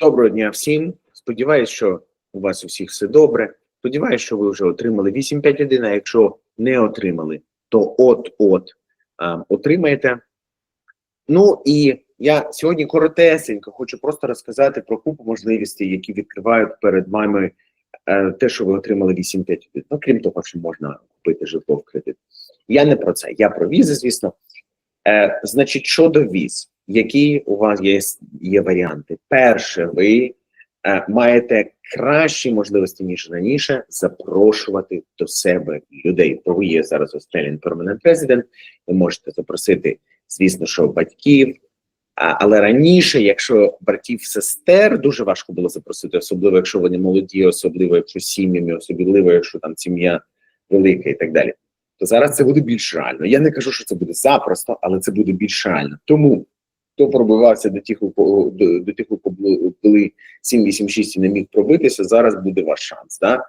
Доброго дня всім. Сподіваюсь, що у вас усіх все добре. Сподіваюсь, що ви вже отримали 851, а якщо не отримали, то от-от отримаєте. Ну і я сьогодні коротесенько хочу просто розказати про купу можливостей, які відкривають перед вами е, те, що ви отримали 851. Ну, крім того, що можна купити житло в кредит. Я не про це, я про візи, звісно. Е, значить, щодо віз, які у вас є, є варіанти? Перше, ви е, маєте кращі можливості, ніж раніше, запрошувати до себе людей. Бо ви є зараз Australian Permanent Resident, ви можете запросити, звісно, що батьків. А, але раніше, якщо братів сестер дуже важко було запросити, особливо якщо вони молоді, особливо якщо сім'ями, особливо якщо там сім'я велика і так далі то зараз це буде більш реально. Я не кажу, що це буде запросто, але це буде більш реально. Тому хто пробивався до тих, до, до тих, коли 786 і не міг пробитися, зараз буде ваш шанс. Да?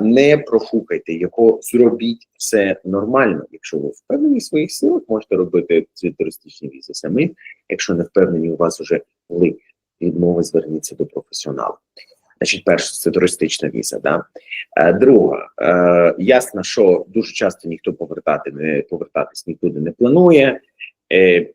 Не профукайте його, зробіть все нормально. Якщо ви впевнені в своїх силах, можете робити ці туристичні візи самі. Якщо не впевнені, у вас вже були відмови, зверніться до професіоналу. Значить, перше, це туристична віза. Да? Е, друга, е, ясно, що дуже часто ніхто повертати не повертатись нікуди не планує. Е,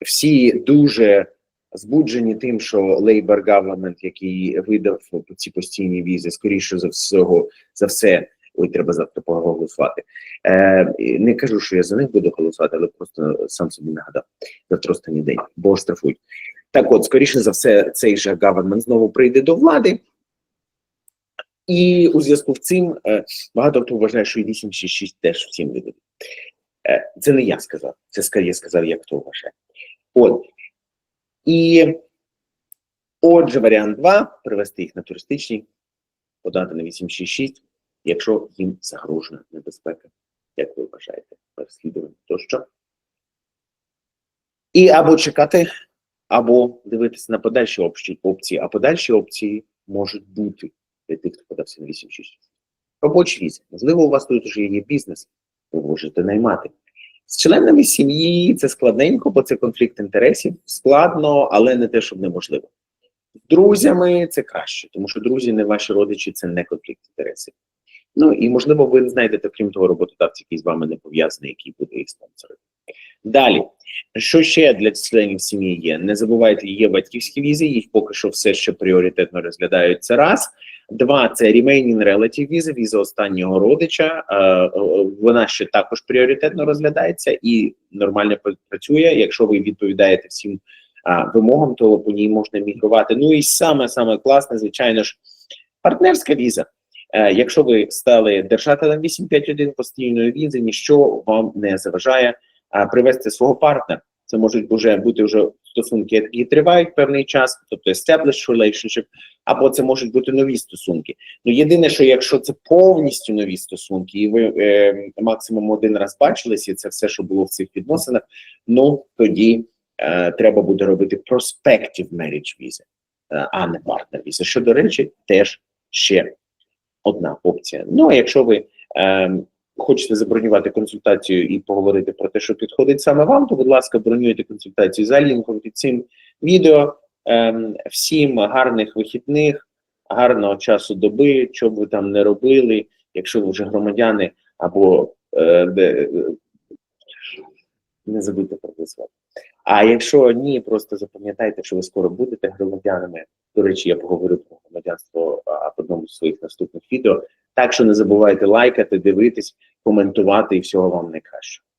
всі дуже збуджені тим, що Labour Government, який видав ці постійні візи, скоріше за всього за все. Ой, треба завтра проголосувати. Е, Не кажу, що я за них буду голосувати, але просто сам собі нагадав завтра останній день, бо штрафують. Так, от, скоріше за все, цей же government знову прийде до влади. І у зв'язку з цим е, багато хто вважає, що і 866 теж всім видадуть. Е, це не я сказав, це скоріше сказав, як хто вважає. От. І отже, варіант 2 привести їх на туристичні, подати на 866, якщо їм загрожує небезпека, як ви вважаєте, переслідування тощо. І або чекати, або дивитися на подальші опції, а подальші опції можуть бути для тих, хто подався на 8-6. Робочі візи. Можливо, у вас тут вже є бізнес, ви можете наймати. З членами сім'ї це складненько, бо це конфлікт інтересів. Складно, але не те, щоб неможливо. З друзями це краще, тому що друзі, не ваші родичі, це не конфлікт інтересів. Ну і можливо, ви знайдете, крім того, роботодавця, який з вами не пов'язаний, який буде їх спонсором. Далі, що ще для членів сім'ї є? Не забувайте, є батьківські візи, їх поки що все ще пріоритетно розглядають. Це раз. Два це remaining relative віза, віза останнього родича. Вона ще також пріоритетно розглядається і нормально працює. Якщо ви відповідаєте всім вимогам, то по ній можна мігрувати. Ну і саме саме класне, звичайно ж, партнерська віза. Е, якщо ви стали держателем 851 постійної візи, ніщо вам не заважає привести свого партнера. Це можуть вже бути вже стосунки, які тривають певний час, тобто established relationship, або це можуть бути нові стосунки. Ну єдине, що якщо це повністю нові стосунки, і ви е, максимум один раз бачились, і це все, що було в цих відносинах, ну тоді е, треба буде робити prospective marriage visa, е, а не partner visa, що, до речі, теж ще одна опція. Ну а якщо ви е, хочете забронювати консультацію і поговорити про те, що підходить саме вам, то, будь ласка, бронюйте консультацію за лінком під цим відео. Ем, всім гарних вихідних, гарного часу доби, що б ви там не робили, якщо ви вже громадяни або е, де, не забудьте проголосувати. А якщо ні, просто запам'ятайте, що ви скоро будете громадянами. До речі, я поговорю про громадянство в одному з своїх наступних відео. Так що не забувайте лайкати, дивитись, коментувати і всього вам найкращого.